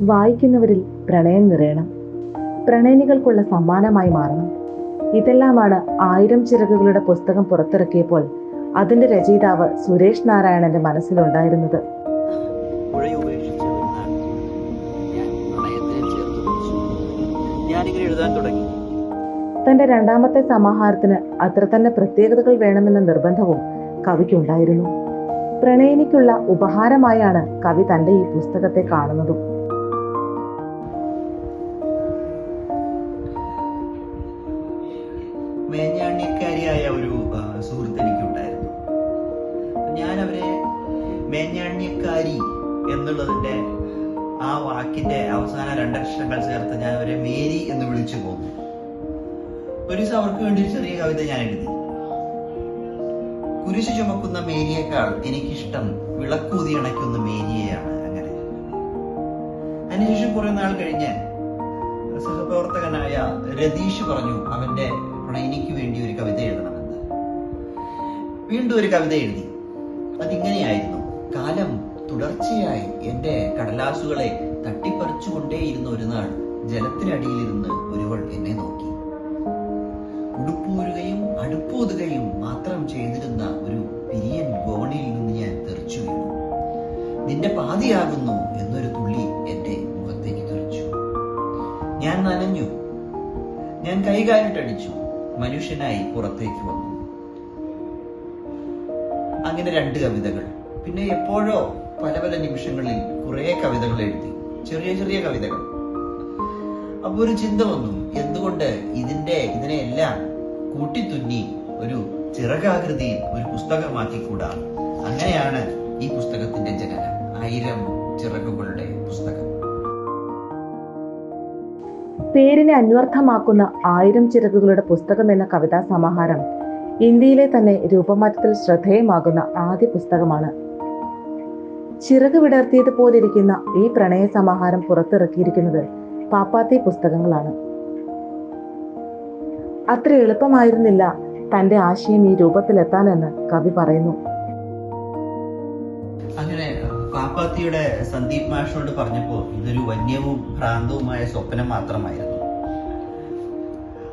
വായിക്കുന്നവരിൽ പ്രണയം നിറയണം. പ്രണയനികൾക്കുള്ള സമ്മാനമായി മാറണം. ഇതെല്ലാമാണ് ആയിരം ചിറകുകളുടെ പുസ്തകം പുറത്തിറക്കിയപ്പോൾ അതിന്റെ രചയിതാവ് സുരേഷ് നാരായണന്റെ മനസ്സിലുണ്ടായിരുന്നത്. തന്റെ രണ്ടാമത്തെ സമാഹാരത്തിന് അത്ര തന്നെ പ്രത്യേകതകൾ വേണമെന്ന നിർബന്ധവും കവിക്കുണ്ടായിരുന്നു പ്രണയിനിക്കുള്ള ഉപഹാരമായാണ് കവി തന്റെ ഈ പുസ്തകത്തെ കാണുന്നതും. മേഞ്ഞാണ്യക്കാരി എന്നുള്ളതിന്റെ ആ വാക്കിന്റെ അവസാന രണ്ടക്ഷരങ്ങൾ ചേർത്ത് ഞാൻ അവരെ മേരി എന്ന് വിളിച്ചു പോകുന്നു. ഒരു ദിവസം അവർക്ക് വേണ്ടി ചെറിയ കവിത ഞാൻ എഴുതി. കുരിശു ചുമക്കുന്ന മേരിയേക്കാൾ എനിക്കിഷ്ടം വിളക്കൂതി അണയ്ക്കുന്ന മേരിയെയാണ് അങ്ങനെ. അതിനുശേഷം കുറെ നാൾ കഴിഞ്ഞ് സഹപ്രവർത്തകനായ രതീഷ് പറഞ്ഞു അവന്റെ പ്രണയിനിക്ക് വേണ്ടി ഒരു കവിത എഴുതണമെന്ന്. വീണ്ടും ഒരു കവിത എഴുതി. അതിങ്ങനെയായിരുന്നു. കടലാസുകളെ തട്ടിപ്പറിച്ചുകൊണ്ടേയിരുന്ന ഒരു നാൾ ജലത്തിനടിയിലിരുന്ന് ഒരുവൾ എന്നെ നോക്കി. ഉടുപ്പൂരുകയും അടുപ്പൂതുകയും മാത്രം ചെയ്തിരുന്ന ഒരു പിരിയൻ ഗോണിയിൽ നിന്ന് ഞാൻ തെറിച്ചു വീണു. നിന്റെ പാതിയാകുന്നു എന്നൊരു തുള്ളി എന്റെ മുഖത്തേക്ക് തെറിച്ചു. ഞാൻ നനഞ്ഞു. ഞാൻ കൈകാലിട്ടടിച്ചു. മനുഷ്യനായി പുറത്തേക്ക് വന്നു. അങ്ങനെ രണ്ട് കവിതകൾ. പിന്നെ എപ്പോഴോ പല പല നിമിഷങ്ങളിൽ കുറെ കവിതകൾ എഴുതി. ചെറിയ ചെറിയ കവിതകൾ. അപ്പൊ ഒരു ചിന്ത വന്നു. എന്തുകൊണ്ട് ഇതിന്റെ ഇതിനെയെല്ലാം കൂട്ടിത്തുന്നി ഒരു ചിറകാകൃതിയിൽ ഒരു പുസ്തകമാക്കിക്കൂടാ? അങ്ങനെയാണ് ഈ പുസ്തകത്തിന്റെ ജനനം. ആയിരം ചിറകുകളുടെ പുസ്തകം. പേരിനെ അന്വർത്ഥമാക്കുന്ന ആയിരം ചിറകുകളുടെ പുസ്തകം എന്ന കവിതാ സമാഹാരം ഇന്ത്യയിലെ തന്നെ രൂപമാറ്റത്തിൽ ശ്രദ്ധേയമാകുന്ന ആദ്യ പുസ്തകമാണ് ചിറക് വിടർത്തിയത് പോലിരിക്കുന്ന ഈ പ്രണയ സമാഹാരം പുറത്തിറക്കിയിരിക്കുന്നത് പാപ്പാത്തി പുസ്തകങ്ങളാണ്. അത്ര എളുപ്പമായിരുന്നില്ല തന്റെ ആശയം ഈ രൂപത്തിലെത്താനെന്ന് കവി പറയുന്നു. അങ്ങനെ പാപ്പാത്തിയുടെ സന്ദീപ് മാഷിനോട് പറഞ്ഞപ്പോ ഇതൊരു വന്യവും ഭ്രാന്തവുമായ സ്വപ്നം മാത്രമായിരുന്നു.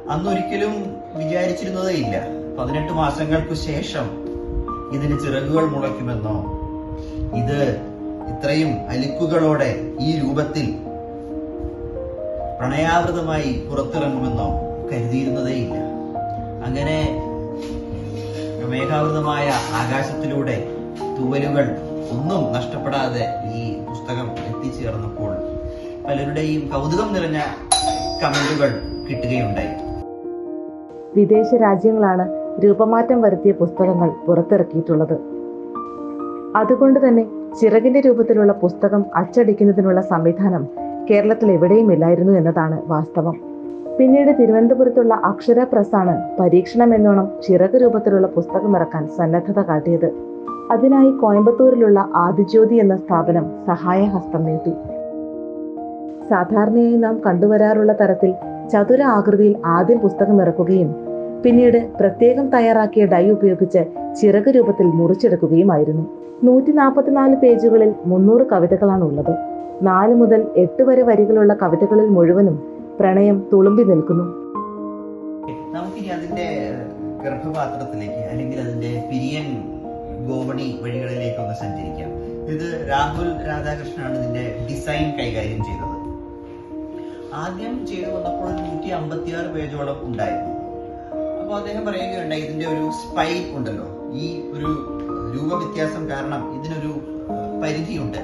അന്നൊരിക്കലും വിചാരിച്ചിരുന്നതേ ഇല്ല. പതിനെട്ട് മാസങ്ങൾക്ക് ശേഷം ഇതിന് ചിറകുകൾ മുളയ്ക്കുമെന്നോ ഇത് ഇത്രയും അലിക്കുകളോടെ ഈ രൂപത്തിൽ പ്രണയാവൃതമായി പുറത്തിറങ്ങുമെന്നോ കരുതിയിരുന്നതേയില്ല. അങ്ങനെ മേഘാവൃതമായ ആകാശത്തിലൂടെ തൂവലുകൾ ഒന്നും നഷ്ടപ്പെടാതെ ഈ പുസ്തകം എത്തിച്ചേർന്നപ്പോൾ പലരുടെയും കൗതുകം നിറഞ്ഞ കമന്റുകൾ കിട്ടുകയുണ്ടായി. വിദേശ രാജ്യങ്ങളാണ് രൂപമാറ്റം വരുത്തിയ പുസ്തകങ്ങൾ പുറത്തിറക്കിയിട്ടുള്ളത്. അതുകൊണ്ട് തന്നെ ചിറകിന്റെ രൂപത്തിലുള്ള പുസ്തകം അച്ചടിക്കുന്നതിനുള്ള സംവിധാനം കേരളത്തിൽ എവിടെയും ഇല്ലായിരുന്നു എന്നതാണ് വാസ്തവം. പിന്നീട് തിരുവനന്തപുരത്തുള്ള അക്ഷര പ്രസ്സാണ് പരീക്ഷണം എന്നോണം ചിറക് രൂപത്തിലുള്ള പുസ്തകം ഇറക്കാൻ സന്നദ്ധത കാട്ടിയത്. അതിനായി കോയമ്പത്തൂരിലുള്ള ആദിജ്യോതി എന്ന സ്ഥാപനം സഹായഹസ്തം നീട്ടി. സാധാരണയായി നാം കണ്ടുവരാറുള്ള തരത്തിൽ ചതുര ആകൃതിയിൽ ആദ്യം പുസ്തകം ഇറക്കുകയും പിന്നീട് പ്രത്യേകം തയ്യാറാക്കിയ ഡൈ ഉപയോഗിച്ച് ചിറക് രൂപത്തിൽ മുറിച്ചെടുക്കുകയുമായിരുന്നു. നൂറ്റി നാൽപ്പത്തിനാല് പേജുകളിൽ മുന്നൂറ് കവിതകളാണ് ഉള്ളത് നാല് മുതൽ എട്ട് വരെ വരികളുള്ള കവിതകളിൽ മുഴുവനും പ്രണയം തുളുമ്പി നിൽക്കുന്നു. അതിന്റെ ഗർഭപാത്രത്തിലേക്ക് അല്ലെങ്കിൽ അതിന്റെ പിരിയൻ ഗോവണി വഴികളിലേക്ക് ഒന്ന് സഞ്ചരിക്കാം. ഇത് രാഹുൽ രാധാകൃഷ്ണനാണ് ഇതിന്റെ ഡിസൈൻ കൈകാര്യം ചെയ്തത്. ആദ്യം ചെയ്തു വന്നപ്പോൾ നൂറ്റി അമ്പത്തിയാറ് പേജോളം ഉണ്ടായിരുന്നു. അപ്പോൾ അദ്ദേഹം പറയുകയുണ്ടായി ഇതിന്റെ ഒരു സ്പൈക്ക് ഉണ്ടല്ലോ. ഈ ഒരു രൂപവ്യത്യാസം കാരണം ഇതിനൊരു പരിധിയുണ്ട്.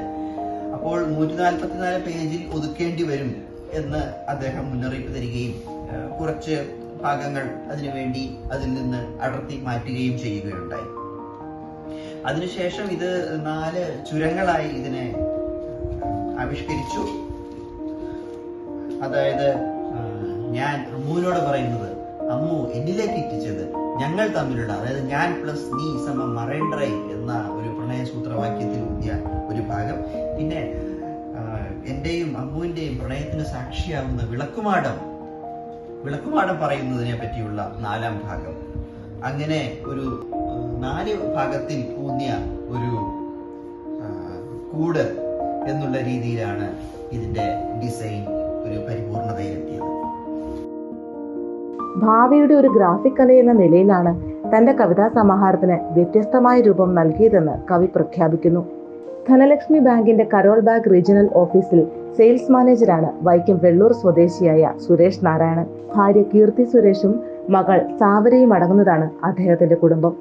അപ്പോൾ നൂറ്റി നാൽപ്പത്തിനാല് പേജിൽ ഒതുക്കേണ്ടി വരും എന്ന് അദ്ദേഹം മുന്നറിയിപ്പ് തരികയും കുറച്ച് ഭാഗങ്ങൾ അതിനുവേണ്ടി അതിൽ നിന്ന് അടർത്തി മാറ്റുകയും ചെയ്യുകയുണ്ടായി. അതിനുശേഷം ഇത് നാല് ചുരങ്ങളായി ഇതിനെ ആവിഷ്കരിച്ചു. അതായത് ഞാൻ അമ്മൂനോട് പറയുന്നത് അമ്മു എന്നിലേക്ക് എത്തിച്ചത് ഞങ്ങൾ തമ്മിലുള്ള അതായത് ഞാൻ പ്ലസ് നീ സമം മറൈൻഡ്രൈ എന്ന ഒരു പ്രണയ സൂത്രവാക്യത്തിൽ ഊന്നിയ ഒരു ഭാഗം. പിന്നെ എന്റെയും എന്റെയും അമ്മുവിന്റെയും പ്രണയത്തിന് സാക്ഷിയാകുന്ന വിളക്കുമാടം. വിളക്കുമാടം പറയുന്നതിനെ പറ്റിയുള്ള നാലാം ഭാഗം. അങ്ങനെ ഒരു നാല് ഭാഗത്തിൽ ഊന്നിയ ഒരു കൂട് എന്നുള്ള രീതിയിലാണ് ഇതിന്റെ ഡിസൈൻ ഒരു പരിപൂർണതയിലെത്തിയത്. ഭാവിയുടെ ഒരു ഗ്രാഫിക് കല എന്ന നിലയിലാണ് തന്റെ കവിതാ സമാഹാരത്തിന് വ്യത്യസ്തമായ രൂപം നൽകിയതെന്ന് കവി പ്രഖ്യാപിക്കുന്നു. ധനലക്ഷ്മി ബാങ്കിന്റെ കരോൾ ബാഗ് റീജിയണൽ ഓഫീസിൽ സെയിൽസ് മാനേജരാണ് വൈക്കം വെള്ളൂർ സ്വദേശിയായ സുരേഷ് നാരായണൻ. ഭാര്യ കീർത്തി സുരേഷും മകൾ സാവരയും അടങ്ങുന്നതാണ് അദ്ദേഹത്തിന്റെ കുടുംബം.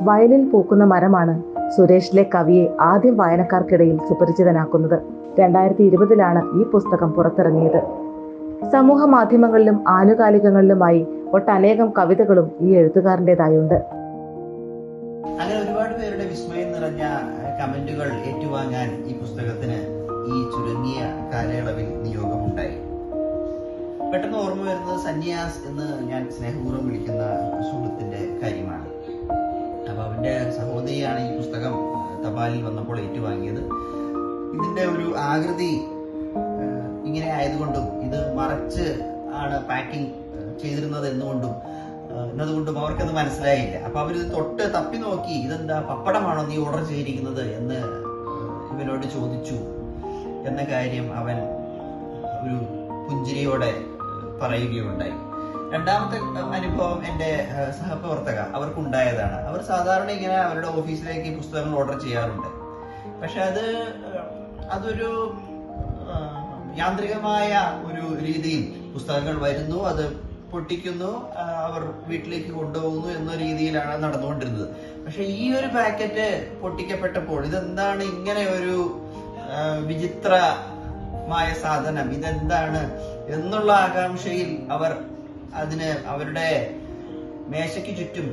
വയലിൽ പൂക്കുന്ന മരമാണ് സുരേഷിലെ കവിയെ ആദ്യം വായനക്കാർക്കിടയിൽ സുപരിചിതനാക്കുന്നത്. രണ്ടായിരത്തി ഇരുപതിലാണ് ഈ പുസ്തകം പുറത്തിറങ്ങിയത്. സമൂഹ മാധ്യമങ്ങളിലും ആനുകാലികങ്ങളിലുമായി ഒട്ടനേകം കവിതകളും ഈ എഴുത്തുകാരന്റെതായുണ്ട്. അങ്ങനെ ഒരുപാട് പേരുടെ വിസ്മയം നിറഞ്ഞ കമന്റുകൾ ഏറ്റുവാങ്ങാൻ ഈ പുസ്തകത്തിന് ഈ ചുരുങ്ങിയ കാലയളവിൽ നിയോഗമുണ്ടായി. പെട്ടെന്ന് ഓർമ്മ വരുന്നത് സന്യാസ് എന്ന് ഞാൻ സ്നേഹപൂർവം വിളിക്കുന്ന സുഹൃത്തിന്റെ കാര്യമാണ്. അപ്പൊ അവന്റെ സഹോദരിയാണ് ഈ പുസ്തകം തപാലിൽ വന്നപ്പോൾ ഏറ്റുവാങ്ങിയത്. ഇതിന്റെ ഒരു ആകൃതി ഇങ്ങനെ ആയതുകൊണ്ടും ഇത് മറച്ച് ആണ് പാക്കിംഗ് ചെയ്തിരുന്നത് എന്നുകൊണ്ടും എന്നതുകൊണ്ടും അവർക്കത് മനസ്സിലായില്ല. അപ്പൊ അവരിത് തൊട്ട് തപ്പി നോക്കി ഇതെന്താ പപ്പടമാണോ നീ ഓർഡർ ചെയ്തിരിക്കുന്നത് എന്ന് ഇവനോട് ചോദിച്ചു എന്ന കാര്യം അവൻ ഒരു പുഞ്ചിരിയോടെ പറയുകയുണ്ടായി. രണ്ടാമത്തെ അനുഭവം എന്റെ സഹപ്രവർത്തക അവർക്കുണ്ടായതാണ്. അവർ സാധാരണ ഇങ്ങനെ അവരുടെ ഓഫീസിലേക്ക് പുസ്തകങ്ങൾ ഓർഡർ ചെയ്യാറുണ്ട്. പക്ഷെ അത് അതൊരു യാന്ത്രികമായ ഒരു രീതിയിൽ പുസ്തകങ്ങൾ വരുന്നു. അത് പൊട്ടിക്കുന്നു. അവർ വീട്ടിലേക്ക് കൊണ്ടുപോകുന്നു എന്ന രീതിയിലാണ് നടന്നുകൊണ്ടിരുന്നത്. പക്ഷെ ഈ ഒരു പാക്കറ്റ് പൊട്ടിക്കപ്പെട്ടപ്പോൾ ഇതെന്താണ് ഇങ്ങനെ ഒരു വിചിത്രമായ സാധനം? ഇതെന്താണ് എന്നുള്ള ആകാംക്ഷയിൽ അവർ അതിന് അവരുടെ മേശയ്ക്ക് ചുറ്റും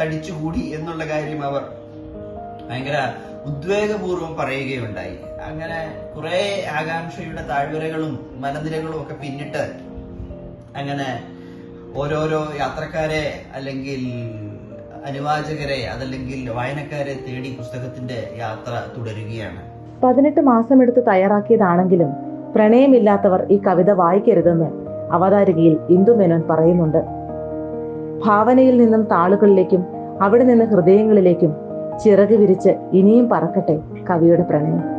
തടിച്ചുകൂടി എന്നുള്ള കാര്യം അവർ ഭയങ്കര ഉദ്വേഗപൂർവം പറയുകയുണ്ടായി. അങ്ങനെ കുറെ ആകാംക്ഷയുടെ താഴ്വരകളും മലനിരകളും ഒക്കെ പിന്നിട്ട് അങ്ങനെ ഓരോരോ യാത്രക്കാരെ അല്ലെങ്കിൽ അനുവാചകരെ അതല്ലെങ്കിൽ വായനക്കാരെ തേടി പുസ്തകത്തിന്റെ യാത്ര തുടരുകയാണ്. പതിനെട്ട് മാസമെടുത്ത് തയ്യാറാക്കിയതാണെങ്കിലും പ്രണയമില്ലാത്തവർ ഈ കവിത വായിക്കരുതെന്ന് അവതാരികയിൽ ഇന്ദു മേനോൻ പറയുന്നുണ്ട്. ഭാവനയിൽ നിന്നും താളുകളിലേക്കും അവിടെ നിന്ന് ഹൃദയങ്ങളിലേക്കും ചിറക് വിരിച്ച് ഇനിയും പറക്കട്ടെ കവിയുടെ പ്രണയം.